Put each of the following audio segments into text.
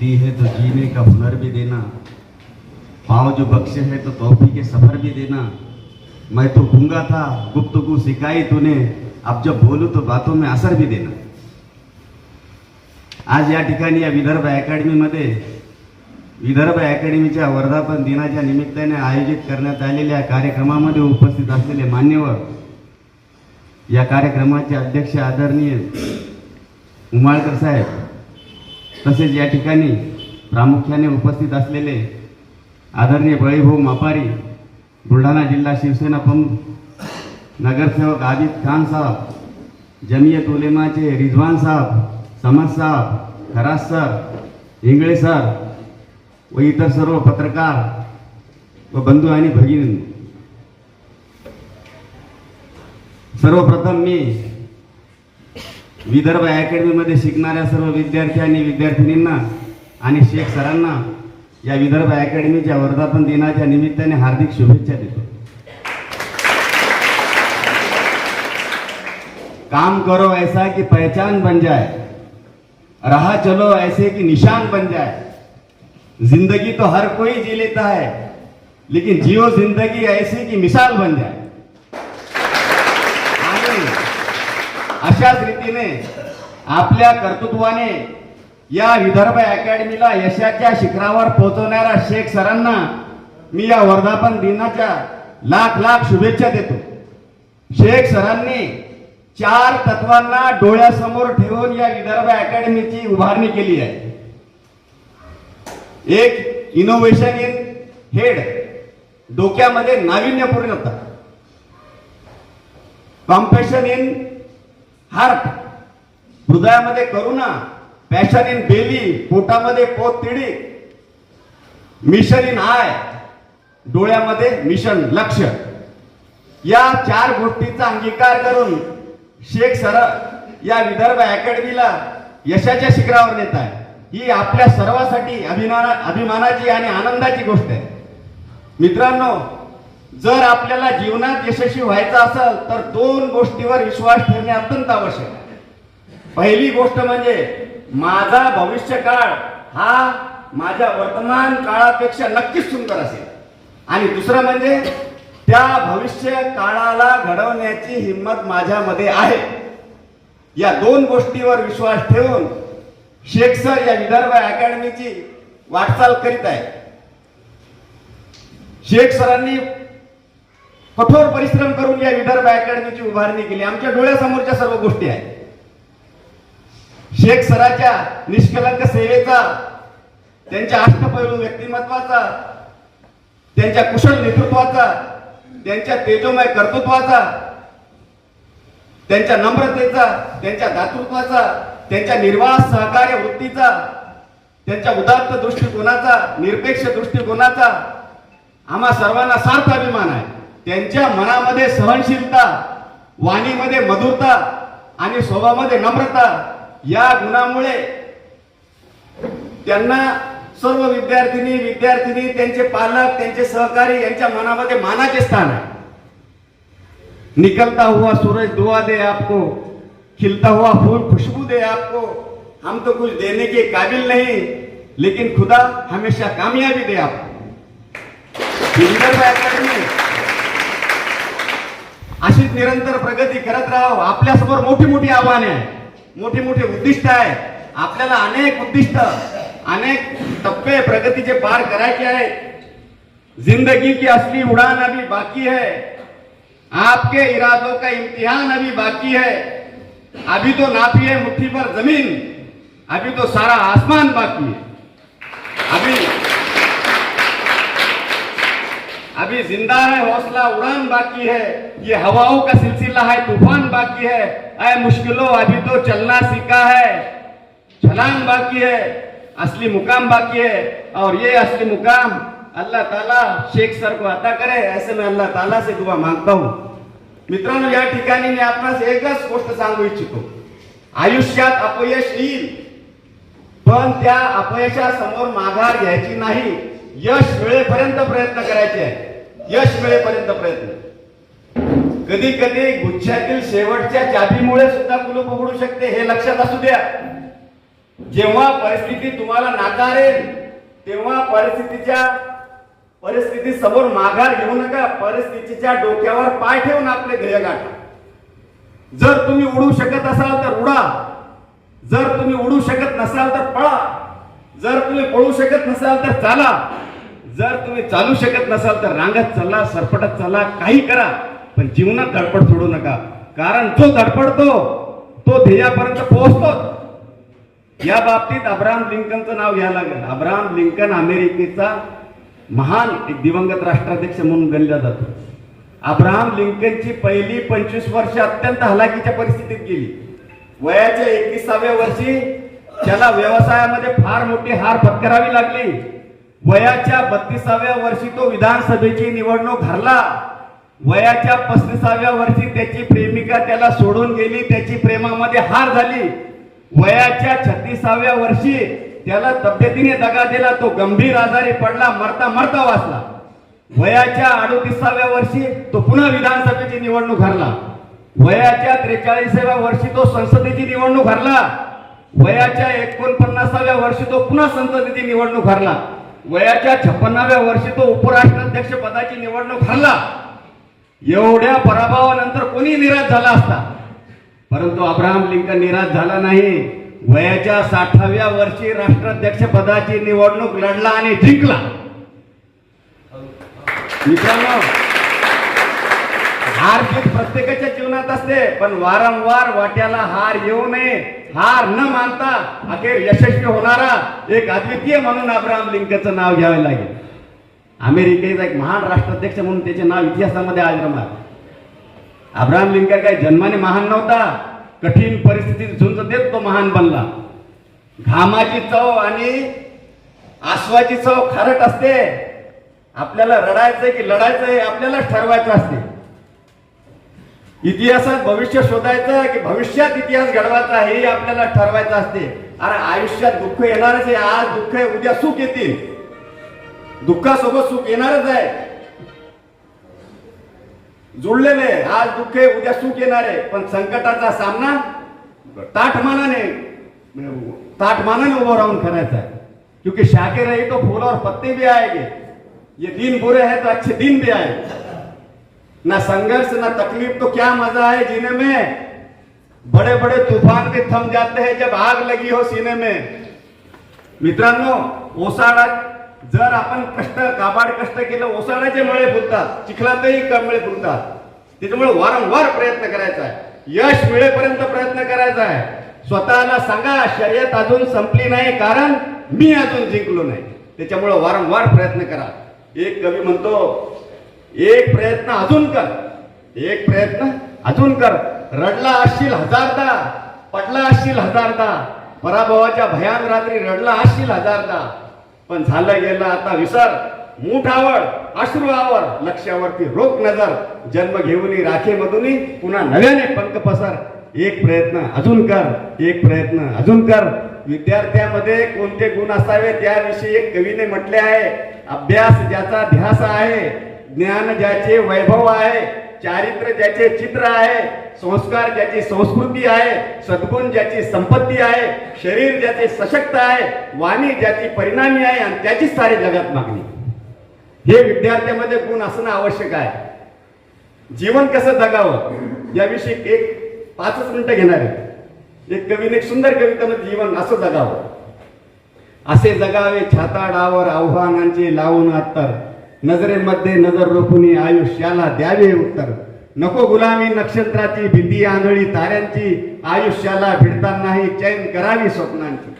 दी है तो जीने का हुनर भी देना। पाँव जो बख्शे है तो तोहफी के सफर भी देना। मैं तो गूंगा था गुप्तगु सिखाई तूने अब जब बोलू तो बातों में असर भी देना। आज या ठिकाणी या विदर्भ अकॅडमीमध्ये विदर्भ अकॅडमीच्या वर्धापन दिनाच्या निमित्ताने आयोजित करण्यात आलेल्या कार्यक्रमामध्ये उपस्थित असलेले मान्यवर या कार्यक्रमाचे अध्यक्ष आदरणीय उमाळकर साहेब तसेच या ठिकाणी प्रामुख्याने उपस्थित असलेले आदरणीय बळीभाऊ मापारी बुलढाणा जिल्हा शिवसेना प्रमुख नगरसेवक आदित खान साहब जमियत उलेमाचे रिजवान साहब समद साहब खरास सर इंगळे सर व इतर सर्व पत्रकार व बंधू आणि भगिनी. सर्वप्रथम मी विदर्भ अकॅडमीमध्ये शिकणाऱ्या सर्व विद्यार्थी आणि विद्यार्थिनींना आणि शेख सरांना या विदर्भ अकॅडमीच्या वर्धापन दिनाच्या निमित्ताने हार्दिक शुभेच्छा देतो. काम करो ऐसा की पहचान बन जाए। रहा चलो ऐसे कि निशान बन जाए। जिंदगी तो हर कोई जी लेता है लेकिन जियो जिंदगी ऐसी की मिसाल बन जाए आणि अशाच रीतीने आपल्या कर्तृत्वाने या विदर्भ अकॅडमीला यशाच्या शिखरावर पोहोचवणाऱ्या शेख सरांना मी या वर्धापन दिनाच्या लाख लाख शुभेच्छा देतो. शेख सरांनी चार तत्वांना डोळ्यासमोर ठेवून या विदर्भ अकॅडमीची उभारणी केली आहे. एक इनोव्हेशन इन हेड डोक्यामध्ये नाविन्यपूर्णता कॉम्पेशन इन हार्ट हृदयामध्ये करुणा पॅशन इन बेली पोटामध्ये पोत तिडी मिशन इन आय डोळ्यामध्ये मिशन लक्ष. या चार गोष्टींचा अंगीकार करून शेख सर या विदर्भ अकॅडमीला यशाच्या शिखरावर नेत आहे. ही आपल्या सर्वांसाठी अभिमाना अभिमानाची आणि आनंदाची गोष्ट आहे. मित्रांनो जर आपल्याला जीवनात यशस्वी व्हायचं असेल तर दोन गोष्टीवर विश्वास ठेवणे अत्यंत आवश्यक आहे. पहिली गोष्ट म्हणजे माझा भविष्य काळ हा माझ्या वर्तमान काळापेक्षा नक्कीच सुंदर असेल. आणि दुसरं म्हणजे त्या भविष्य काळाला घडवण्याची हिंमत माझ्यामध्ये आहे. या दोन गोष्टीवर विश्वास ठेवून शेख सर या विदर्भ अकॅडमीची वाटचाल करीत आहे शेख सरांनी कठोर परिश्रम करून या विदर्भ अकॅडमीची उभारणी केली. आमच्या डोळ्यासमोरच्या सर्व गोष्टी आहेत. शेख सराच्या निष्कलंक सेवेचा त्यांच्या अष्टपैलू व्यक्तिमत्वाचा त्यांच्या कुशल नेतृत्वाचा त्यांच्या तेजोमय कर्तृत्वाचा त्यांच्या नम्रतेचा त्यांच्या दातृत्वाचा त्यांच्या निर्वाह सहकार्य वृत्तीचा त्यांच्या उदात्त दृष्टिकोनाचा निरपेक्ष दृष्टिकोनाचा आम्हा सर्वांना सार्थ अभिमान आहे. त्यांच्या मनामध्ये सहनशीलता वाणीमध्ये मधुरता आणि स्वभावामध्ये नम्रता या गुणामुळे त्यांना सर्व विद्यार्थिनी विद्यार्थिनी त्यांचे पालक त्यांचे सहकारी यांच्या मनामध्ये मानाचे स्थान आहे. निकलता हुआ सूरज दुआ दे आपको खिलता हुआ फूल खुशबू दे आपको। हम तो कुछ देने के काबिल नहीं लेकिन खुदा हमेशा कामयाबी दे आपको। अशीच निरंतर प्रगती करत राहावं आपल्यासमोर मोठी मोठी आव्हाने आहे मोठी मोठी उद्दिष्ट आहे आपल्याला अनेक उद्दिष्ट अनेक टप्पे प्रगतीचे पार करायचे आहेत. जिंदगी की असली उड़ान अभी बाकी है. आपके इरादों का इम्तिहान अभी बाकी है. अभी तो नापी है मुट्ठी पर जमीन. अभी तो सारा आसमान बाकी है. अभी अभी ज़िंदा है, हौसला उड़ान बाकी है। ये हवाओं का सिलसिला है, तूफ़ान बाकी है। ऐ मुश्किलों, अभी तो चलना सीखा है। छलांग बाकी है, असली मुकाम बाकी है। और ये असली मुकाम अल्लाह ताला शेख सर को अता करे, ऐसे मैं अल्लाह ताला से दुआ माँगता हूँ। मित्रांनो, या ठिकाणी मी आपणास एकच गोष्ट सांगू इच्छितो। आयुष्यात अपयश येईल, पण त्या अपयशासमोर माघार घ्यायची नाही. यश मिळेपर्यंत प्रयत्न करायचे आहे. यश मिळेपर्यंत प्रयत्न. कधी कधी गुच्छातील शेवटच्या चाबीमुळे सुद्धा कुलूप उघडू शकते हे लक्षात असू द्या. जेव्हा परिस्थिती तुम्हाला नाकारेल तेव्हा परिस्थितीच्या परिस्थिती समोर माघार घेऊ नका. परिस्थितीच्या डोक्यावर पाय ठेवून आपले ध्येय गाठा. जर तुम्ही उडू शकत असाल तर उडा. जर तुम्ही उडू शकत नसाल तर पळा. जर तुम्ही पळू शकत नसाल तर चाला. जर तुम्ही चालू शकत नसाल तर रांगत चला सरपटत चला काही करा पण जीवनात धडपड सोडू नका. कारण जो धडपडतो तो ध्येयापर्यंत पोहोचतो. या बाबतीत अब्राहम लिंकनचं नाव घ्यायला लागेल. अब्राहम लिंकन अमेरिकेचा महान एक दिवंगत राष्ट्राध्यक्ष म्हणून गणला जातो. अब्राहम लिंकनची पहिली पंचवीस वर्ष अत्यंत हलाखीच्या परिस्थितीत गेली. वयाच्या एकविसाव्या वर्षी त्याला व्यवसायामध्ये फार मोठी हार पत्करावी लागली. वयाच्या बत्तीसाव्या वर्षी तो विधानसभेची निवडणूक हरला. वयाच्या पस्तीसाव्या वर्षी त्याची प्रेमिका त्याला सोडून गेली त्याची प्रेमामध्ये हार झाली. वयाच्या छत्तीसाव्या वर्षी त्याला तब्येतीने दगा दिला तो गंभीर आजारी पडला मरता मरता वाचला. वयाच्या अडोतीसाव्या वर्षी तो पुन्हा विधानसभेची निवडणूक हरला. वयाच्या त्रेचाळीसाव्या वर्षी तो संसदेची निवडणूक हरला. वयाच्या एकोणपन्नासाव्या वर्षी तो पुन्हा संसदेची निवडणूक हरला. वयाच्या छप्पन्नाव्या वर्षी तो उपराष्ट्राध्यक्ष पदाची निवडणूक हरला एवढ्या पराभवानंतर कोणी निराश झाला असता? परंतु अब्राहम लिंकन निराश झाला नाही. वयाच्या साठाव्या वर्षी राष्ट्राध्यक्ष पदाची निवडणूक लढला आणि जिंकला. मित्रांनो हार जीत प्रत्येकाच्या जीवनात असते पण वारंवार वाट्याला हार येऊ नये हार न मानता अखेर यशस्वी होणारा एक अद्वितीय म्हणून अब्राहम लिंकनचं नाव घ्यावे लागेल. अमेरिकेचा एक महान राष्ट्राध्यक्ष म्हणून त्याचे नाव इतिहासामध्ये आज अब्राहम लिंकन काय जन्माने महान नव्हता कठीण परिस्थितीत झुंज देत तो महान बनला. घामाची चव आणि आश्वाची चव खारट असते. आपल्याला रडायचंय की लढायचंय आपल्यालाच ठरवायचं असते. इतिहासात भविष्य शोधायचं की भविष्यात इतिहास घडवायचा हे आपल्याला ठरवायचं असते. अरे आयुष्यात दुःख येणारच आहे. आज दुःख आहे उद्या सुख येतील. दुःखासोबत सुख येणारच आहे. जुळलेले आज दुःख आहे उद्या सुख येणार आहे. पण संकटाचा सामना ताठमानाने म्हणजे ताठमानाने उभं राहून करायचा आहे. क्योंकि शाकिर रही तो फूल और पत्ते भी आएंगे ये दिन बुरे हैं तो अच्छे दिन भी आएंगे ना संघर्ष ना तकलीफ तो क्या मजा है जीने में? बड़े बड़े तूफान भी थम जाते हैं जब आग लगी हो सीने में। मित्रांनो ओसाडा जर आपण कष्ट काबाड कष्ट केलं ओसाडाचे मळे फुलतात चिखलातही कमळे फुलतात. त्याच्यामुळे वारंवार प्रयत्न करायचा आहे. यश मिळेपर्यंत प्रयत्न करायचा आहे. स्वतःला सांगा शर्यत अजून संपली नाही कारण मी अजून जिंकलो नाही. त्याच्यामुळे वारंवार प्रयत्न करा. एक कवी म्हणतो एक प्रयत्न अजून कर. एक प्रयत्न अजून कर. रडला असशील हजारदा पटला असशील हजारदा पराभवाच्या भयान रात्री रडला असशील हजारदा. पण झालं गेलं आता विसर. मूठ आवड अश्रू आवड लक्ष्यावरती रोख नजर. जन्म घेऊन राखेमधून पुन्हा नव्याने पंख पसर. एक प्रयत्न अजून कर. एक प्रयत्न अजून कर. विद्यार्थ्यामध्ये कोणते गुण असावे त्याविषयी एक कवीने म्हटले आहे. अभ्यास ज्याचा ध्यास आहे ज्ञान ज्याचे वैभव आहे चारित्र्य ज्याचे चित्र आहे संस्कार ज्याची संस्कृती आहे सद्गुण ज्याची संपत्ती आहे शरीर ज्याचे सशक्त आहे वाणी ज्याची परिणामी आहे आणि त्याचीच सारी जगात मागणी. हे विद्यार्थ्यामध्ये गुण असणं आवश्यक आहे. जीवन कसं जगावं याविषयी एक पाचच मिनिटं घेणार आहे एक कवीने एक सुंदर कवितेनं जीवन असं जगावं. असे जगावे छाताडावर आव्हानांचे लावून आत्तर नजरेमध्ये नजर रोखून आयुष्याला द्यावे उत्तर. नको गुलामी नक्षत्राची भीती आंधळी ताऱ्यांची. आयुष्याला भिडतानाही चैन करावी स्वप्नांची.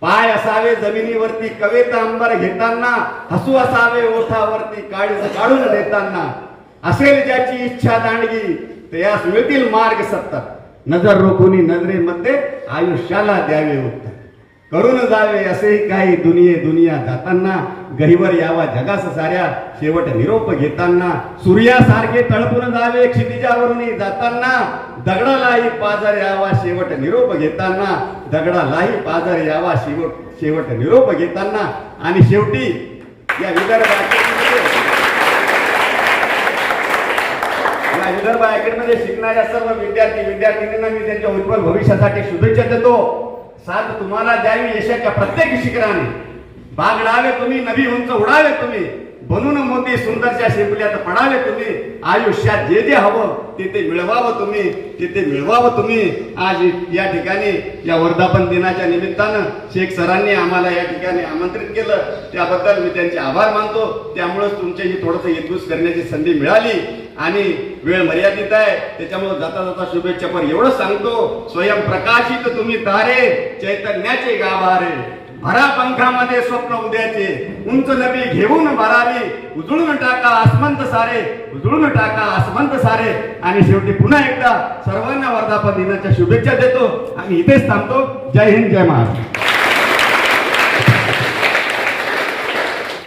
पाय असावे जमिनीवरती कवेत अंबर घेताना. हसू असावे ओठावरती काळीज काढून देताना. असेल ज्याची इच्छा दांडगी त्यास मिळतील मार्ग सत्तर. नजर रोखून नजरेमध्ये आयुष्याला द्यावे उत्तर. करून जावे असेही काही दुनिये दुनिया जाताना गहिवर यावा जगास साऱ्या शेवट निरोप घेताना सूर्यासारखे तळपून जावे क्षितिजावरून जाताना दगडालाही पाजर यावा शेवट निरोप घेताना दगडालाही पाजर यावा शेवट शेवट निरोप घेताना आणि शेवटी या विदर्भ या विदर्भ अकॅडमीमध्ये शिकणाऱ्या सर्व विद्यार्थी विद्यार्थिनींना मी त्यांच्या उज्ज्वल भविष्यासाठी शुभेच्छा देतो. साथ तुम्हाला द्यावी यशाच्या प्रत्येक शिखराने. बागडावे तुम्ही नवी उंच उडावे तुम्ही. बनून मोती सुंदरच्या शिंपल्यात पडावे तुम्ही. आयुष्यात जे जे हवं ते ते मिळवावं तुम्ही. ते ते मिळवावं तुम्ही. आज या ठिकाणी या वर्धापन दिनाच्या निमित्तानं शेख सरांनी आम्हाला या ठिकाणी आमंत्रित केलं. त्याबद्दल मी त्यांचे आभार मानतो. त्यामुळेच तुमच्याशी थोडंसं येतूस करण्याची संधी मिळाली. आणि वेळ मर्यादित आहे. त्याच्यामुळे जाता जाता शुभेच्छा. पण एवढं सांगतो स्वयं प्रकाशित तुम्ही तारे चैतन्याचे गाभारे. भरा पंखामध्ये स्वप्न उद्याचे. उंच नबी घेऊन भरावी उजळून टाका आसमंत सारे. उजळून टाका आसमंत सारे. आणि शेवटी पुन्हा एकदा सर्वांना वर्धापन दिनाच्या शुभेच्छा देतो. आणि इथेच थांबतो. जय हिंद जय महाराष्ट्र.